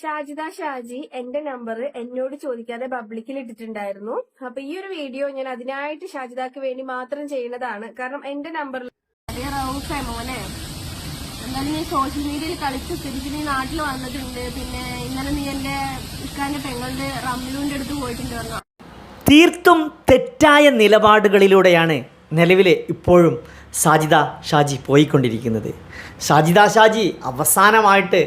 ഷാജിദ ഷാജി എന്റെ നമ്പർ എന്നോട് ചോദിക്കാതെ പബ്ലിക്കിൽ ഇട്ടിട്ടുണ്ടായിരുന്നു. അപ്പൊ ഈ ഒരു വീഡിയോ ഞാൻ അതിനായിട്ട് ഷാജിദാക്ക് വേണ്ടി മാത്രം ചെയ്യുന്നതാണ്. കാരണം എന്റെ നമ്പറിൽ റൌഫേ മോനെ. എന്നാലും നീ സോഷ്യൽ മീഡിയയിൽ കളിച്ച് തിരിച്ച് നീ നാട്ടിൽ വന്നിട്ടുണ്ട്. പിന്നെ ഇന്നലെ നീ എന്റെ ഇക്കാന്റെ പെങ്ങളുടെ റമ്മിലൂന്റെ അടുത്ത് പോയിട്ടുണ്ട് പറഞ്ഞു തീർത്തും തെറ്റായ നിലപാടുകളിലൂടെയാണ് നിലവിലെ ഇപ്പോഴും സാജിദ ഷാജി പോയിക്കൊണ്ടിരിക്കുന്നത്. സാജിദ ഷാജി അവസാനമായിട്ട്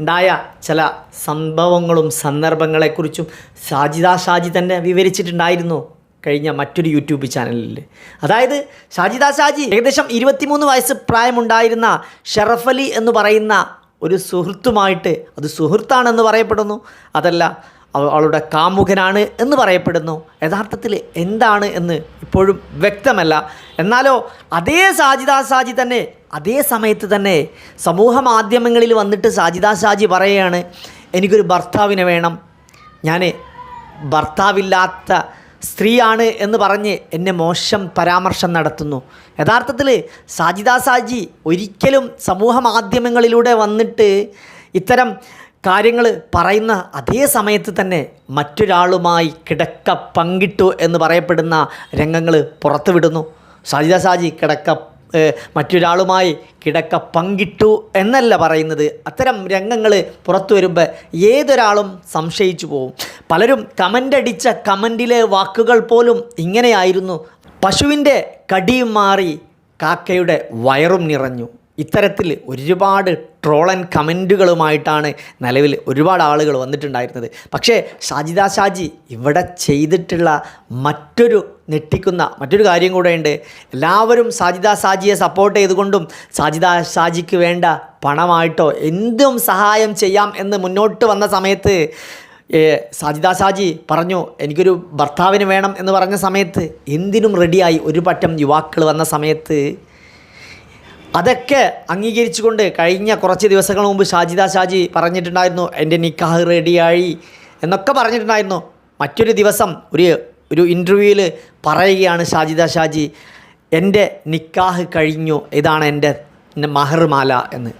ഉണ്ടായ ചില സംഭവങ്ങളും സന്ദർഭങ്ങളെക്കുറിച്ചും ഷാജിദ ഷാജി തന്നെ വിവരിച്ചിട്ടുണ്ടായിരുന്നു കഴിഞ്ഞ മറ്റൊരു യൂട്യൂബ് ചാനലിൽ. അതായത് ഷാജിദ ഷാജി ഏകദേശം ഇരുപത്തിമൂന്ന് വയസ്സ് പ്രായമുണ്ടായിരുന്ന ഷെറഫലി എന്ന് പറയുന്ന ഒരു സുഹൃത്തുമായിട്ട് അത് സുഹൃത്താണെന്ന് പറയപ്പെടുന്നു. അതല്ല അവളുടെ കാമുകനാണ് എന്ന് പറയപ്പെടുന്നു. യഥാർത്ഥത്തിൽ എന്താണ് എന്ന് ഇപ്പോഴും വ്യക്തമല്ല. എന്നാലോ അതേ സാജിദ സാജി തന്നെ അതേ സമയത്ത് തന്നെ സമൂഹ മാധ്യമങ്ങളിൽ വന്നിട്ട് സാജിദ സാജി പറയുകയാണ് എനിക്കൊരു ഭർത്താവിനെ വേണം. ഞാൻ ഭർത്താവില്ലാത്ത സ്ത്രീയാണ് എന്ന് പറഞ്ഞ് എന്നെ മോശം പരാമർശം നടത്തുന്നു. യഥാർത്ഥത്തിൽ സാജിദ സാജി ഒരിക്കലും സമൂഹ മാധ്യമങ്ങളിലൂടെ വന്നിട്ട് ഇത്തരം കാര്യങ്ങൾ പറയുന്ന അതേ സമയത്ത് തന്നെ മറ്റൊരാളുമായി കിടക്ക പങ്കിട്ടു എന്ന് പറയപ്പെടുന്ന രംഗങ്ങൾ പുറത്തുവിടുന്നു സാജിദ സാജി കിടക്ക മറ്റൊരാളുമായി കിടക്ക പങ്കിട്ടു എന്നല്ല പറയുന്നത്. അത്തരം രംഗങ്ങൾ പുറത്തു വരുമ്പോൾ ഏതൊരാളും സംശയിച്ചു പോവും. പലരും കമന്റ് അടിച്ച കമന്റിലെ വാക്കുകൾ പോലും ഇങ്ങനെയായിരുന്നു. പശുവിന്റെ കടിയും മാറി കാക്കയുടെ വയറും നിറഞ്ഞു. ഇത്തരത്തിൽ ഒരുപാട് ട്രോൾ ആൻഡ് കമന്റുകളുമായിട്ടാണ് നിലവിൽ ഒരുപാട് ആളുകൾ വന്നിട്ടുണ്ടായിരുന്നത്. പക്ഷേ ഷാജിദ ഷാജി ഇവിടെ ചെയ്തിട്ടുള്ള മറ്റൊരു ഞെട്ടിക്കുന്ന മറ്റൊരു കാര്യം കൂടെയുണ്ട്. എല്ലാവരും സാജിദ ഷാജിയെ സപ്പോർട്ട് ചെയ്തുകൊണ്ടും സാജിദ ഷാജിക്ക് വേണ്ട പണമായിട്ടോ എന്തും സഹായം ചെയ്യാം എന്ന് മുന്നോട്ട് വന്ന സമയത്ത് സാജിദ ഷാജി പറഞ്ഞു എനിക്കൊരു ഭർത്താവിന് വേണം എന്ന് പറഞ്ഞ സമയത്ത് എന്തിനും റെഡിയായി ഒരു പറ്റം യുവാക്കൾ വന്ന സമയത്ത് അതൊക്കെ അംഗീകരിച്ചുകൊണ്ട് കഴിഞ്ഞ കുറച്ച് ദിവസങ്ങൾ മുമ്പ് ഷാജിദ ഷാജി പറഞ്ഞിട്ടുണ്ടായിരുന്നു എന്റെ നിക്കാഹ് റെഡിയായി എന്നൊക്കെ പറഞ്ഞിട്ടുണ്ടായിരുന്നു. മറ്റൊരു ദിവസം ഒരു ഒരു ഇന്റർവ്യൂവിൽ പറയുകയാണ് ഷാജിദ ഷാജി എന്റെ നിക്കാഹ് കഴിഞ്ഞു ഇതാണ് എന്റെ മഹർ മഹർമാല എന്ന്.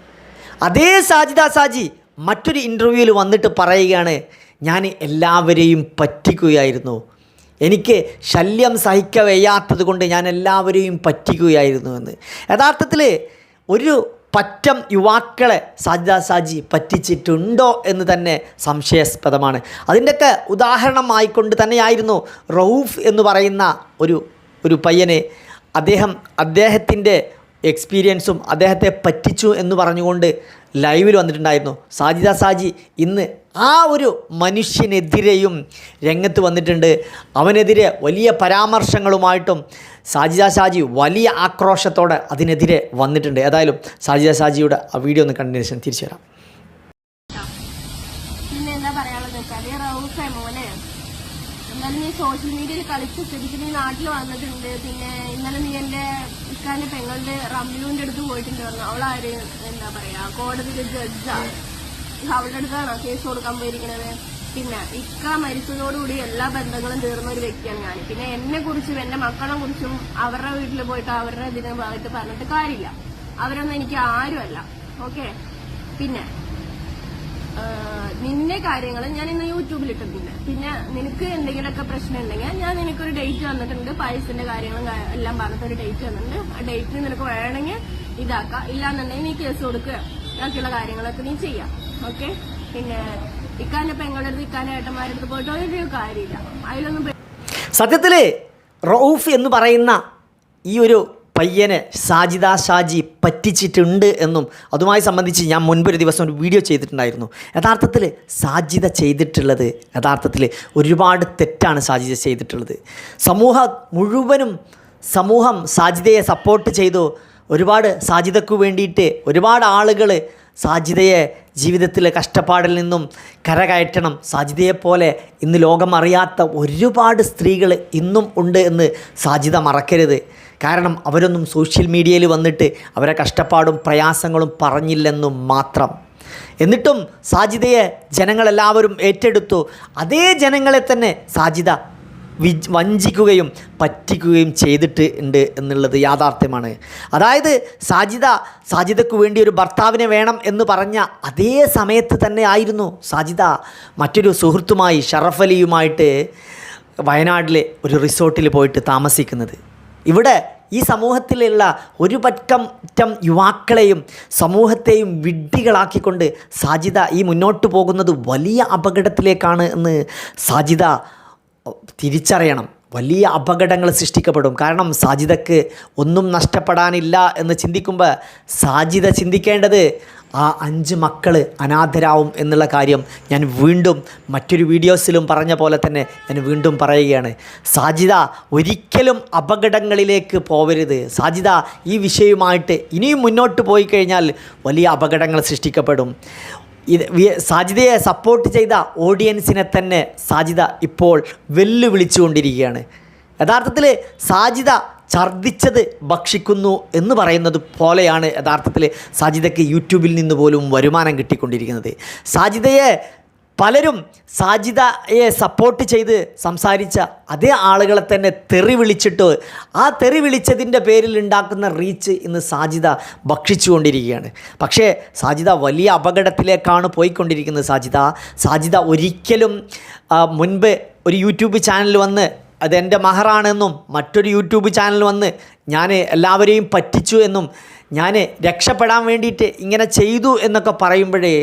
അതേ സാജിദ സാജി മറ്റൊരു ഇന്റർവ്യൂവിൽ വന്നിട്ട് പറയുകയാണ് ഞാൻ എല്ലാവരെയും പറ്റിക്കുകയായിരുന്നു എനിക്ക് ശല്യം സഹിക്ക വയ്യാത്തത് കൊണ്ട് ഞാൻ എല്ലാവരെയും പറ്റിക്കുകയായിരുന്നു എന്ന്. യഥാർത്ഥത്തിൽ ഒരു പറ്റം യുവാക്കളെ സാജിദ സാജി പറ്റിച്ചിട്ടുണ്ടോ എന്ന് തന്നെ സംശയാസ്പദമാണ്. അതിന്റെയൊക്കെ ഉദാഹരണമായിക്കൊണ്ട് തന്നെയായിരുന്നു റൌഫ് എന്ന് പറയുന്ന ഒരു ഒരു പയ്യനെ അദ്ദേഹം അദ്ദേഹത്തിന്റെ എക്സ്പീരിയൻസും അദ്ദേഹത്തെ പറ്റിച്ചു എന്ന് പറഞ്ഞുകൊണ്ട് ലൈവിൽ വന്നിട്ടുണ്ടായിരുന്നു. സാജിദ സാജി ഇന്ന് ആ ഒരു മനുഷ്യനെതിരെയും രംഗത്ത് വന്നിട്ടുണ്ട്. അവനെതിരെ വലിയ പരാമർശങ്ങളുമായിട്ടും സാജിദ ഷാജി വലിയ ആക്രോശത്തോടെ അതിനെതിരെ വന്നിട്ടുണ്ട്. ഏതായാലും സാജിദ ഷാജിയുടെ ആ വീഡിയോ ഒന്ന് കണ്ടതിന് ശേഷം തിരിച്ചു വരാം. പിന്നെ എന്താ പറയാനുള്ളത്? എന്നാലും നീ സോഷ്യൽ മീഡിയയിൽ കളിച്ച് സ്ഥിതിക്ക് നീ നാട്ടിൽ വന്നിട്ടുണ്ട് പിന്നെ ഇന്നലെ നീ എന്റെ ഇക്കാന്റെ പെങ്ങളുടെ റംലുവിന്റെ അടുത്ത് പോയിട്ടുണ്ട് പറഞ്ഞു. അവളാര് എന്താ പറയാ കോടതിയിലെ ജഡ്ജാണ്. അവളുടെ അടുത്താണോ കേസ് കൊടുക്കാൻ പോയിരിക്കണത്. പിന്നെ ഇക്ക മരിച്ചതോടുകൂടി എല്ലാ ബന്ധങ്ങളും തീർന്ന ഒരു വ്യക്തിയാണ് ഞാൻ പിന്നെ എന്നെ കുറിച്ചും എന്റെ മക്കളെ കുറിച്ചും അവരുടെ വീട്ടിൽ പോയിട്ട് അവരുടെ ഇതിനെ ഭാഗത്ത് പറഞ്ഞിട്ട് കാര്യമില്ല. അവരൊന്നും എനിക്ക് ആരുമല്ല. ഓക്കെ? പിന്നെ നിന്റെ കാര്യങ്ങൾ ഞാൻ ഇന്ന് യൂട്യൂബിൽ ഇട്ടിട്ടുണ്ട് പിന്നെ നിനക്ക് എന്തെങ്കിലുമൊക്കെ പ്രശ്നം ഉണ്ടെങ്കിൽ ഞാൻ നിനക്കൊരു ഡേറ്റ് തന്നിട്ടുണ്ട്. പൈസന്റെ കാര്യങ്ങളും എല്ലാം പറഞ്ഞിട്ട് ഒരു ഡേറ്റ് തന്നിട്ടുണ്ട്. ആ ഡേറ്റിന് നിനക്ക് വേണമെങ്കിൽ ഇതാക്കാം. ഇല്ലാന്നുണ്ടെങ്കിൽ നീ കേസ് കൊടുക്കുക. ബാക്കിയുള്ള കാര്യങ്ങളൊക്കെ നീ ചെയ്യാം. ഓക്കെ പിന്നെ ഇക്കാന്റെ പെങ്ങളുടെ അടുത്ത് ഇക്കാന്റെ ഏട്ടന്മാരുടെ അടുത്ത് പോയിട്ട് ഒരു കാര്യമില്ല. അതിലൊന്നും സത്യത്തിൽ റൌഫ് എന്ന് പറയുന്ന ഈ ഒരു പയ്യനെ സാജിദ ഷാജി പറ്റിച്ചിട്ടുണ്ട് എന്നും അതുമായി സംബന്ധിച്ച് ഞാൻ മുൻപൊരു ദിവസം ഒരു വീഡിയോ ചെയ്തിട്ടുണ്ടായിരുന്നു. യഥാർത്ഥത്തിൽ സാജിദ ചെയ്തിട്ടുള്ളത് യഥാർത്ഥത്തിൽ ഒരുപാട് തെറ്റാണ് സാജിദ ചെയ്തിട്ടുള്ളത്. സമൂഹം മുഴുവനും സമൂഹം സാജിദയെ സപ്പോർട്ട് ചെയ്തു. ഒരുപാട് സാജിദക്ക് വേണ്ടിയിട്ട് ഒരുപാട് ആളുകൾ സാജിദയെ ജീവിതത്തിലെ കഷ്ടപ്പാടിൽ നിന്നും കരകയറ്റണം. സാജിതയെപ്പോലെ ഇന്ന് ലോകം അറിയാത്ത ഒരുപാട് സ്ത്രീകൾ ഇന്നും ഉണ്ട് എന്ന് സാജിത മറക്കരുത്. കാരണം അവരൊന്നും സോഷ്യൽ മീഡിയയിൽ വന്നിട്ട് അവരെ കഷ്ടപ്പാടും പ്രയാസങ്ങളും പറഞ്ഞില്ലെന്നും മാത്രം. എന്നിട്ടും സാജിതയെ ജനങ്ങളെല്ലാവരും ഏറ്റെടുത്തു. അതേ ജനങ്ങളെ തന്നെ സാജിദ വിജ് വഞ്ചിക്കുകയും പറ്റിക്കുകയും ചെയ്തിട്ട് ഉണ്ട് എന്നുള്ളത് യാഥാർത്ഥ്യമാണ്. അതായത് സാജിദ സാജിദക്ക് വേണ്ടി ഒരു ഭർത്താവിനെ വേണം എന്ന് പറഞ്ഞ അതേ സമയത്ത് തന്നെ ആയിരുന്നു സാജിദ. മറ്റൊരു സുഹൃത്തുമായി ഷറഫലിയുമായിട്ട് വയനാട്ടിലെ ഒരു റിസോർട്ടിൽ പോയിട്ട് താമസിക്കുന്നത്. ഇവിടെ ഈ സമൂഹത്തിലുള്ള ഒരു പറ്റം യുവാക്കളെയും സമൂഹത്തെയും വിഡ്ഢികളാക്കിക്കൊണ്ട് സാജിദ ഈ മുന്നോട്ട് പോകുന്നത് വലിയ അപകടത്തിലേക്കാണ് എന്ന് സാജിദ തിരിച്ചറിയണം. വലിയ അപകടങ്ങൾ സൃഷ്ടിക്കപ്പെടും. കാരണം സാജിദക്ക് ഒന്നും നഷ്ടപ്പെടാനില്ല എന്ന് ചിന്തിക്കുമ്പോൾ സാജിദ ചിന്തിക്കേണ്ടത് ആ അഞ്ച് മക്കൾ അനാഥരാവും എന്നുള്ള കാര്യം ഞാൻ വീണ്ടും മറ്റൊരു വീഡിയോസിലും പറഞ്ഞ പോലെ തന്നെ ഞാൻ വീണ്ടും പറയുകയാണ്. സാജിദ ഒരിക്കലും അപകടങ്ങളിലേക്ക് പോവരുത്. സാജിദ ഈ വിഷയവുമായിട്ട് ഇനിയും മുന്നോട്ട് പോയി കഴിഞ്ഞാൽ വലിയ അപകടങ്ങൾ സൃഷ്ടിക്കപ്പെടും. ഇത് സാജിദയെ സപ്പോർട്ട് ചെയ്ത ഓഡിയൻസിനെ തന്നെ സാജിദ ഇപ്പോൾ വെല്ലുവിളിച്ചുകൊണ്ടിരിക്കുകയാണ്. യഥാർത്ഥത്തിൽ സാജിദ ഛർദ്ദിച്ചത് ഭക്ഷിക്കുന്നു എന്ന് പറയുന്നത് പോലെയാണ് യഥാർത്ഥത്തിൽ സാജിദയ്ക്ക് യൂട്യൂബിൽ നിന്ന് പോലും വരുമാനം കിട്ടിക്കൊണ്ടിരിക്കുന്നത്. സാജിദയെ പലരും സാജിദയെ സപ്പോർട്ട് ചെയ്ത് സംസാരിച്ച അതേ ആളുകളെ തന്നെ തെറി വിളിച്ചിട്ട് ആ തെറി വിളിച്ചതിന്റെ പേരിൽ ഉണ്ടാക്കുന്ന റീച്ച് ഇന്ന് സാജിദ ഭക്ഷിച്ചുകൊണ്ടിരിക്കുകയാണ്. പക്ഷേ സാജിദ വലിയ അപകടത്തിലേക്കാണ് പോയിക്കൊണ്ടിരിക്കുന്നത് സാജിദ. സാജിദ ഒരിക്കലും മുൻപ് ഒരു യൂട്യൂബ് ചാനൽ വന്ന് അതെന്റെ മഹറാണെന്നും മറ്റൊരു യൂട്യൂബ് ചാനൽ വന്ന് ഞാൻ എല്ലാവരെയും പറ്റിച്ചു എന്നും ഞാൻ രക്ഷപ്പെടാൻ വേണ്ടിയിട്ട് ഇങ്ങനെ ചെയ്തു എന്നൊക്കെ പറയുമ്പോഴേ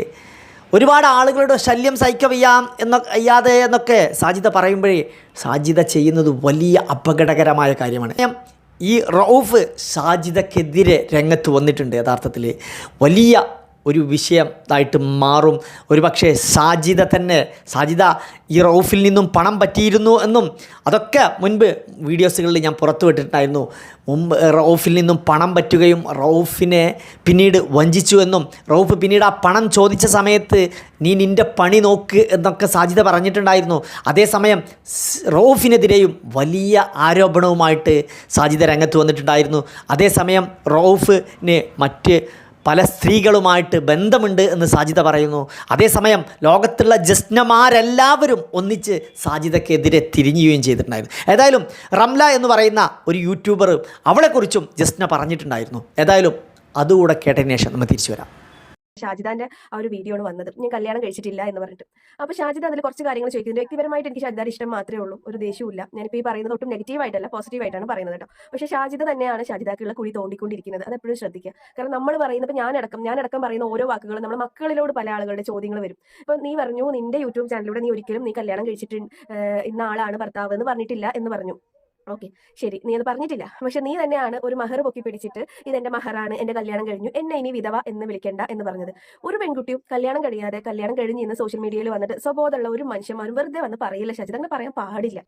ഒരുപാട് ആളുകളുടെ ശല്യം സഹിക്കവയ്യാം എന്ന അയ്യാതെ എന്നൊക്കെ സാജിദ പറയുമ്പോഴേ സാജിദ ചെയ്യുന്നത് വലിയ അപകടകരമായ കാര്യമാണ്. ഈ റൌഫ് സാജിദക്കെതിരെ രംഗത്ത് വന്നിട്ടുണ്ട് യഥാർത്ഥത്തിൽ വലിയ ഒരു വിഷയമായിട്ട് മാറും. ഒരു പക്ഷേ സാജിദ തന്നെ സാജിദ ഈ റൗഫിൽ നിന്നും പണം പറ്റിയിരുന്നു എന്നും അതൊക്കെ മുൻപ് വീഡിയോസുകളിൽ ഞാൻ പുറത്തുവിട്ടിട്ടായിരുന്നു മുമ്പ് റൗഫിൽ നിന്നും പണം പറ്റുകയും റൗഫിനെ പിന്നീട് വഞ്ചിച്ചു എന്നും റൗഫ് പിന്നീട് ആ പണം ചോദിച്ച സമയത്ത് നീ നിന്റെ പണി നോക്ക് എന്നൊക്കെ സാജിദ പറഞ്ഞിട്ടുണ്ടായിരുന്നു. അതേസമയം റൗഫിനെതിരെയും വലിയ ആരോപണവുമായിട്ട് സാജിദ രംഗത്ത് വന്നിട്ടുണ്ടായിരുന്നു. അതേസമയം റൌഫിന് മറ്റ് പല സ്ത്രീകളുമായിട്ട് ബന്ധമുണ്ട് എന്ന് സാജിദ പറയുന്നു. അതേസമയം ലോകത്തുള്ള ജസ്നമാരെല്ലാവരും ഒന്നിച്ച് സാജിദക്കെതിരെ തിരിഞ്ഞുകയും ചെയ്തിട്ടുണ്ടായിരുന്നു. ഏതായാലും റംല എന്ന് പറയുന്ന ഒരു യൂട്യൂബർ അവളെക്കുറിച്ചും ജസ്ന പറഞ്ഞിട്ടുണ്ടായിരുന്നു. ഏതായാലും അതുകൂടെ കേട്ടതിന് ശേഷം നമ്മൾ തിരിച്ചു വരാം. ഷാജിദാന്റെ ആ ഒരു വീഡിയോ ആണ് വന്നത്. ഞാൻ കല്യാണം കഴിച്ചിട്ടില്ല എന്ന് പറഞ്ഞിട്ട്. അപ്പൊ ഷാജിദ അതിൽ കുറച്ച് കാര്യങ്ങൾ ചോദിക്കുന്നത് വ്യക്തിപരമായിട്ട് എനിക്ക് ഷാജിദാർ ഇഷ്ടം മാത്രമേ ഉള്ളൂ. ഒരു ദേഷ്യമില്ല ഞാനിപ്പോൾ ഈ പറയുന്നത് ഒട്ടും നെഗറ്റീവ് ആയിട്ടല്ല പോസിറ്റീവ് ആയിട്ടാണ് പറയുന്നത് കേട്ടോ. പക്ഷെ ഷാജിദ് തന്നെയാണ് ഷാജിദാക്കുള്ള കുഴി തോണ്ടിക്കൊണ്ടിരിക്കുന്നത്. അത് എപ്പോഴും ശ്രദ്ധിക്കുക. കാരണം നമ്മൾ പറയുന്നത് ഞാൻ അടക്കം ഞാൻ അടക്കം പറയുന്ന ഓരോ വാക്കുകളും നമ്മുടെ മക്കളിലോട് പല ആളുകളുടെ ചോദ്യങ്ങൾ വരും. ഇപ്പൊ നീ പറഞ്ഞു നിന്റെ യൂട്യൂബ് ചാനലിലൂടെ നീ ഒരിക്കലും നീ കല്യാണം കഴിച്ചിട്ട് ഇന്ന ആളാണ് ഭർത്താവ് എന്ന് പറഞ്ഞിട്ടില്ല എന്ന് പറഞ്ഞു. ഓക്കെ. ശരി. നീ അത് പറഞ്ഞിട്ടില്ല. പക്ഷെ നീ തന്നെയാണ് ഒരു മഹർ പൊക്കി പിടിച്ചിട്ട് ഇത് ഇതെന്റെ മഹറാണ് എന്റെ കല്യാണം കഴിഞ്ഞു എന്നെ ഇനി വിധവ എന്ന് വിളിക്കേണ്ട എന്ന് പറഞ്ഞത്. ഒരു പെൺകുട്ടിയും കല്യാണം കഴിയാതെ കല്യാണം കഴിഞ്ഞ് ഇന്ന് സോഷ്യൽ മീഡിയയിൽ വന്നിട്ട് സ്വബോധമുള്ള ഒരു മനുഷ്യന്മാരും വെറുതെ വന്ന് പറയില്ല ശശി. അങ്ങനെ പറയാൻ പാടില്ല.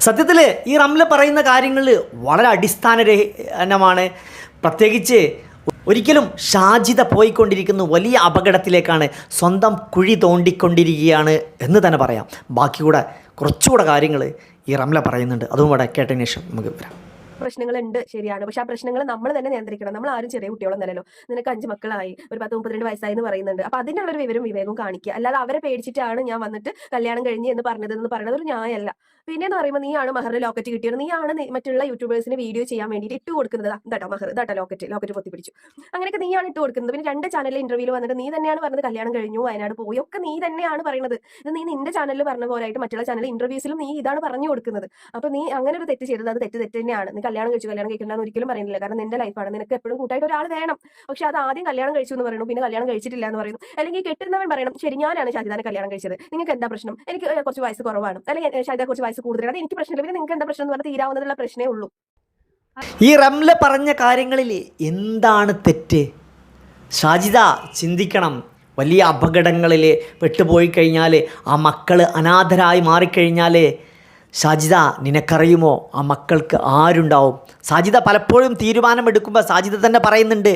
സത്യത്തിൽ ഈ റംല പറയുന്ന കാര്യങ്ങൾ വളരെ അടിസ്ഥാനരഹിതമാണ്. പ്രത്യേകിച്ച് ഒരിക്കലും ഷാജിത പോയിക്കൊണ്ടിരിക്കുന്ന വലിയ അപകടത്തിലേക്കാണ് സ്വന്തം കുഴി തോണ്ടിക്കൊണ്ടിരിക്കുകയാണ് എന്ന് തന്നെ പറയാം. ബാക്കി കൂടെ കുറച്ചുകൂടെ കാര്യങ്ങൾ ഈ റംല പറയുന്നുണ്ട്. അതും കൂടെ കേട്ടതിന് ശേഷം നമുക്ക് വരാം. പ്രശ്നങ്ങളുണ്ട് ശരിയാണ്. പക്ഷെ ആ പ്രശ്നങ്ങൾ നമ്മൾ തന്നെ നിയന്ത്രിക്കണം. നമ്മൾ ആരും ചെറിയ കുട്ടികളൊന്നല്ലോ നിനക്ക് അഞ്ച് മക്കളായി ഒരു പത്ത് മുപ്പത്തിരണ്ട് വയസ്സായി എന്ന് പറയുന്നുണ്ട്. അപ്പൊ അതിനുള്ള ഒരു വിവരം വിവേകവും കാണിക്കുക. അല്ലാതെ അവരെ പേടിച്ചിട്ടാണ് ഞാൻ വന്നിട്ട് കല്യാണം കഴിഞ്ഞ് എന്ന് പറഞ്ഞത് എന്ന് പറയുന്നത് ഒരു ന്യായമല്ല. പിന്നെ എന്ന് പറയുമ്പോൾ നീയാണ് മഹറിന് ലോക്കറ്റ് കിട്ടിയത്. നീയാണ് മറ്റുള്ള യൂട്യൂബേഴ്സിന് വീഡിയോ ചെയ്യാൻ വേണ്ടിയിട്ട് ഇട്ട് കൊടുക്കുന്നത്. ഇതാട്ടോ മഹർ. ഇതാട്ടോ ലോക്കറ്റ്. ലോക്കറ്റ് പൊത്തി പിടിച്ചു അങ്ങനെയൊക്കെ നീയാണ് ഇട്ട് കൊടുക്കുന്നത്. പിന്നെ രണ്ട് ചാനലിൽ ഇന്റർവ്യൂവിൽ വന്നിട്ട് നീ തന്നെയാണ് പറഞ്ഞത് കല്യാണം കഴിഞ്ഞു വയനാട് പോയി. ഒക്കെ നീ തന്നെയാണ് പറയുന്നത് ഇത് നീ നിന്റെ ചാനലിൽ പറഞ്ഞ പോലായിട്ട് മറ്റുള്ള ചാനൽ ഇന്റർവ്യൂസിലും നീ ഇതാണ് പറഞ്ഞു കൊടുക്കുന്നത്. അപ്പൊ നീ അങ്ങനെ ഒരു തെറ്റ് ചെയ്തത് അത് തെറ്റ് തെറ്റ് തന്നെയാണ്. നീ കല്യാണം കഴിച്ചു കല്യാണം കഴിക്കണ്ടെന്ന് ഒരിക്കലും പറയുന്നില്ല. കാരണം നിന്റെ ലൈഫാണ് നിനക്ക് എപ്പോഴും കൂട്ടായിട്ട് ഒരാൾ വേണം. പക്ഷെ അത് ആദ്യം കല്യാണം കഴിച്ചു എന്ന് പറയുന്നു. പിന്നെ കല്യാണം കഴിച്ചിട്ടില്ല എന്ന് പറയുന്നു. അല്ലെങ്കിൽ കെട്ടുന്നവൻ പറയണം ശരി ഞാനാണ് ഷാജിദാനെ കല്യാണം കഴിച്ചത്. നിങ്ങൾക്ക് എന്താ പ്രശ്നം? എനിക്ക് കുറച്ച് വയസ്സ് കുറവാണ്. അല്ലെങ്കിൽ ഷാജിദ കുറച്ച് വയസ്സ് കൂടുതലാണ്. അത് എനിക്ക് പ്രശ്നമില്ല. പിന്നെ നിങ്ങൾക്ക് എന്താ പ്രശ്നം എന്ന് പറഞ്ഞാൽ തീരാവുന്നതുള്ള പ്രശ്നമേ ഉള്ളൂ. ഈ റംല പറഞ്ഞ കാര്യങ്ങളിൽ എന്താണ് തെറ്റ്? ഷാജിദ ചിന്തിക്കണം. വലിയ അപകടങ്ങളിൽ പെട്ടുപോയി കഴിഞ്ഞാൽ ആ മക്കൾ അനാഥരായി മാറിക്കഴിഞ്ഞാൽ ഷാജിദ നിനക്കറിയുമോ? ആ മക്കൾക്ക് ആരുണ്ടാവും? സാജിദ പലപ്പോഴും തീരുമാനമെടുക്കുമ്പോൾ സാജിദ തന്നെ പറയുന്നുണ്ട്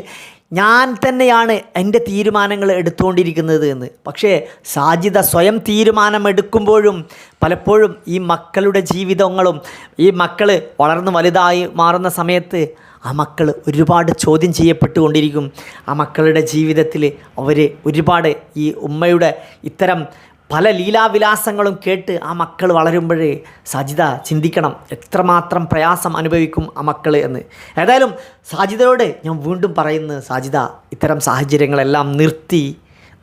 ഞാൻ തന്നെയാണ് എന്റെ തീരുമാനങ്ങൾ എടുത്തുകൊണ്ടിരിക്കുന്നത് എന്ന്. പക്ഷേ സാജിദ സ്വയം തീരുമാനമെടുക്കുമ്പോഴും പലപ്പോഴും ഈ മക്കളുടെ ജീവിതങ്ങളും ഈ മക്കൾ വളർന്ന് വലുതായി മാറുന്ന സമയത്ത് ആ മക്കൾ ഒരുപാട് ചോദ്യം ചെയ്യപ്പെട്ടുകൊണ്ടിരിക്കും. ആ മക്കളുടെ ജീവിതത്തിൽ അവർ ഒരുപാട് ഈ ഉമ്മയുടെ ഇത്തരം പല ലീലാവിലാസങ്ങളും കേട്ട് ആ മക്കൾ വളരുമ്പോഴേ സജിത ചിന്തിക്കണം എത്രമാത്രം പ്രയാസം അനുഭവിക്കും ആ മക്കൾ എന്ന്. ഏതായാലും സാജിതയോട് ഞാൻ വീണ്ടും പറയുന്നത് സാജിത ഇത്തരം സാഹചര്യങ്ങളെല്ലാം നിർത്തി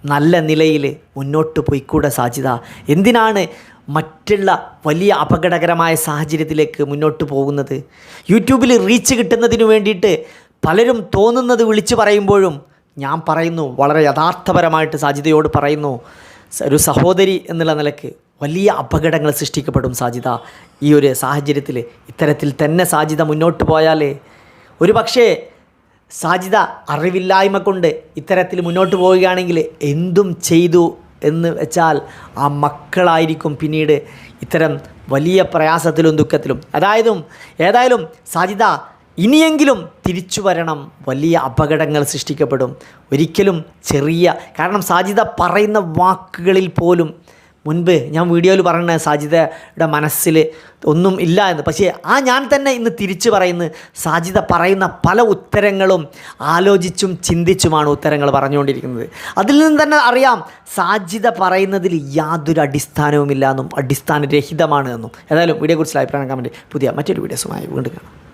നല്ല നിലയിൽ മുന്നോട്ട് പോയിക്കൂടെ സാജിത എന്തിനാണ് മറ്റുള്ള വലിയ അപകടകരമായ സാഹചര്യത്തിലേക്ക് മുന്നോട്ട് പോകുന്നത്? യൂട്യൂബിൽ റീച്ച് കിട്ടുന്നതിന് വേണ്ടിയിട്ട് പലരും തോന്നുന്നത് വിളിച്ചു പറയുമ്പോഴും ഞാൻ പറയുന്നു വളരെ യഥാർത്ഥപരമായിട്ട് സാജിതയോട് പറയുന്നു ഒരു സഹോദരി എന്നുള്ള നിലയ്ക്ക് വലിയ അപകടങ്ങൾ സൃഷ്ടിക്കപ്പെടും സാജിദ. ഈ ഒരു സാഹചര്യത്തിൽ ഇത്തരത്തിൽ തന്നെ സാജിദ മുന്നോട്ട് പോയാൽ ഒരു പക്ഷേ സാജിദ അറിവില്ലായ്മ കൊണ്ട് ഇത്തരത്തിൽ മുന്നോട്ട് പോവുകയാണെങ്കിൽ എന്തും ചെയ്തു എന്ന് വെച്ചാൽ ആ മക്കളായിരിക്കും പിന്നീട് ഇത്തരം വലിയ പ്രയാസത്തിലും ദുഃഖത്തിലും. അതായതും ഏതായാലും സാജിദ ഇനിയെങ്കിലും തിരിച്ചു വരണം. വലിയ അപകടങ്ങൾ സൃഷ്ടിക്കപ്പെടും. ഒരിക്കലും ചെറിയ കാരണം സാജിദ പറയുന്ന വാക്കുകളിൽ പോലും മുൻപ് ഞാൻ വീഡിയോയിൽ പറഞ്ഞ സാജിദയുടെ മനസ്സിൽ ഒന്നും ഇല്ല എന്ന്. പക്ഷേ ആ ഞാൻ തന്നെ ഇന്ന് തിരിച്ചു പറയുന്നു. സാജിദ പറയുന്ന പല ഉത്തരങ്ങളും ആലോചിച്ചും ചിന്തിച്ചുമാണ് ഉത്തരങ്ങൾ പറഞ്ഞുകൊണ്ടിരിക്കുന്നത്. അതിൽ നിന്ന് തന്നെ അറിയാം സാജിദ പറയുന്നതിൽ യാതൊരു അടിസ്ഥാനവുമില്ല എന്നും അടിസ്ഥാനരഹിതമാണ് എന്നും. ഏതായാലും വീഡിയോയെക്കുറിച്ചുള്ള അഭിപ്രായം കമന്റ് പുതിയ മറ്റൊരു വീഡിയോസുമായി വീണ്ടും കാണാം.